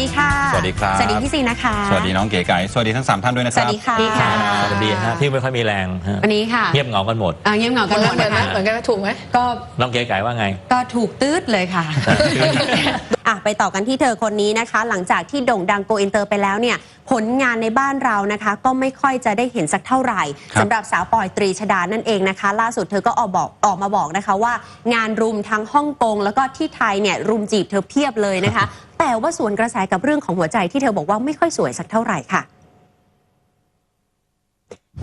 ดีค่ะ สวัสดีครับ สวัสดีพี่ซีนะคะ สวัสดีน้องเก๋ไก่สวัสดีทั้งสามท่านด้วยนะคสรับวัสดีค่ะ สวัสดีฮะที่ไม่ค่อยมีแรงฮะวันนี้ค่ะ เงียบเหงากันหมดอ่าเงียบเหงาเหกัมืนอนหมกันดเหมือนนะคะนะเหมือนกันถูกไหมก็น้องเก๋ไก่ว่าไง ก็ถูกตืดเลยค่ะ อะไปต่อกันที่เธอคนนี้นะคะ หลังจากที่โด่งดังโกอินเตอร์ไปแล้วเนี่ยผลงานในบ้านเรานะคะ ก็ไม่ค่อยจะได้เห็นสักเท่าไหร่ครับสำหรับสาวปอยตรีชดานั่นเองนะคะ ล่าสุดเธอก็ออกบอกออกมาบอกนะคะว่า งานรุมทั้งฮ่องกงแล้วก็ที่ไทยเนี่ยรุมจีบเธอเพียบเลยนะคะ แต่ว่าส่วนกระแสกับเรื่องของหัวใจที่เธอบอกว่าไม่ค่อยสวยสักเท่าไหร่ค่ะ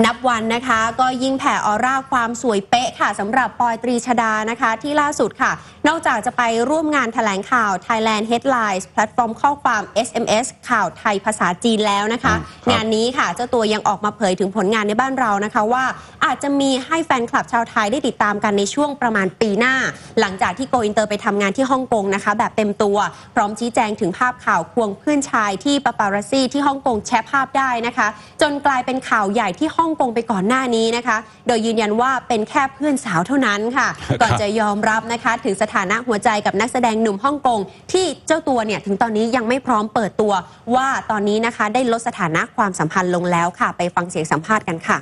นับวันนะคะก็ยิ่งแผ่ออร่าความสวยเป๊ะค่ะสำหรับปอยตรีชดานะคะ ที่ล่าสุดค่ะ นอกจากจะไปร่วมงานแถลงข่าว Thailand Headlines แพลตฟอร์มข้อความ SMS ข่าวไทยภาษาจีนแล้วนะคะอืมครับงานนี้ค่ะ เจ้าตัวยังออกมาเผยถึงผลงานในบ้านเรานะคะว่า อาจจะมีให้แฟนคลับชาวไทยได้ติดตามกันในช่วงประมาณปีหน้า หลังจากที่โกอินเตอร์ไปทำงานที่ฮ่องกงนะคะ แบบเต็มตัว พร้อมชี้แจงถึงภาพข่าวควงเพื่อนชายที่ปาปารัสซี่ที่ฮ่องกงแชร์ภาพได้นะคะ จนกลายเป็นข่าวใหญ่ที่ฮ่องกงไปก่อนหน้านี้นะคะ โดยยืนยันว่าเป็นแค่เพื่อนสาวเท่านั้นค่ะ ก่อนจะยอมรับนะคะ ถึงสถานะหัวใจกับนักแสดงหนุ่มฮ่องกงที่เจ้าตัวเนี่ยถึงตอนนี้ยังไม่พร้อมเปิดตัว ว่าตอนนี้นะคะได้ลดสถานะความสัมพันธ์ลงแล้วค่ะ ไปฟังเสียงสัมภาษณ์กันค่ะ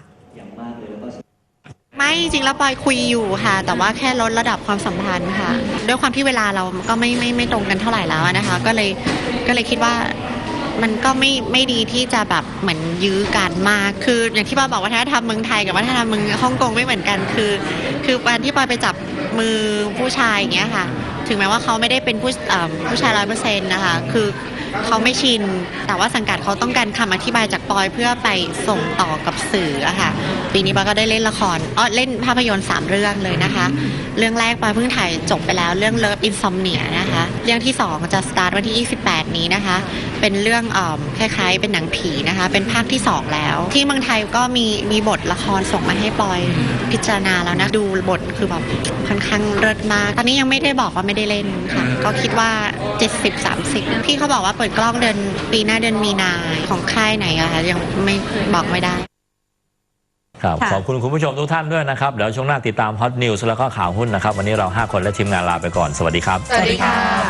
ไม่จริงๆแล้วปอยคุยอยู่ค่ะ แต่ว่าแค่ลดระดับความสัมพันธ์ค่ะ ด้วยความที่เวลาเราก็ไม่ไม่ไม่ตรงกันเท่าไหร่แล้วนะคะ ก็เลยก็เลยคิดว่า มันก็ไม่ไม่ดีที่จะแบบเหมือนยื้อกันมาก คืออย่างที่ปอยบอกวัฒนธรรมเมืองไทยกับวัฒนธรรมเมืองฮ่องกงไม่เหมือนกัน คือ คือการที่ปอยไปจับมือผู้ชายอย่างเงี้ยค่ะ ถึงแม้ว่าเขาไม่ได้เป็นผู้ผู้ชายร้อยเปอร์เซ็นต์นะคะ คือ เขาไม่ชิน แต่ว่าสังกัดเขาต้องการคำอธิบายจากปอยเพื่อไปส่งต่อกับสื่ออะค่ะ ปีนี้ปอยก็ได้เล่นละครอ๋อเล่นภาพยนตร์ 3 เรื่องเลยนะคะ เรื่องแรกปอยเพิ่งถ่ายจบไปแล้วเรื่อง Love Insomnia นะคะ เรื่องที่ 2 จะสตาร์ทวันที่ 28 นี้นะคะ เป็นเรื่องออคล้าย ๆ เป็นหนังผีนะคะ เป็นภาคที่ 2 แล้ว ที่เมืองไทยก็มีมีบทละครส่งมาให้ปอยพิจารณาแล้วนะดูบทคือแบบค่อนข้างเลิศมาก ตอนนี้ยังไม่ได้บอกว่าไม่ได้เล่นค่ะ ก็คิดว่า 70-30 พี่เขาบอกว่าเปิดกล้องเดือนปีหน้าเดือนมีนาของค่ายไหนอะคะยังไม่บอกไม่ได้ครับค่ะขอบคุณคุณผู้ชมทุกท่านด้วยนะครับ เดี๋ยวช่วงหน้าติดตามฮอตนิวส์แล้วก็ข่าวหุ้นนะครับ วันนี้เรา 5 คนและทีมงานลาไปก่อน สวัสดีครับ สวัสดีค่ะ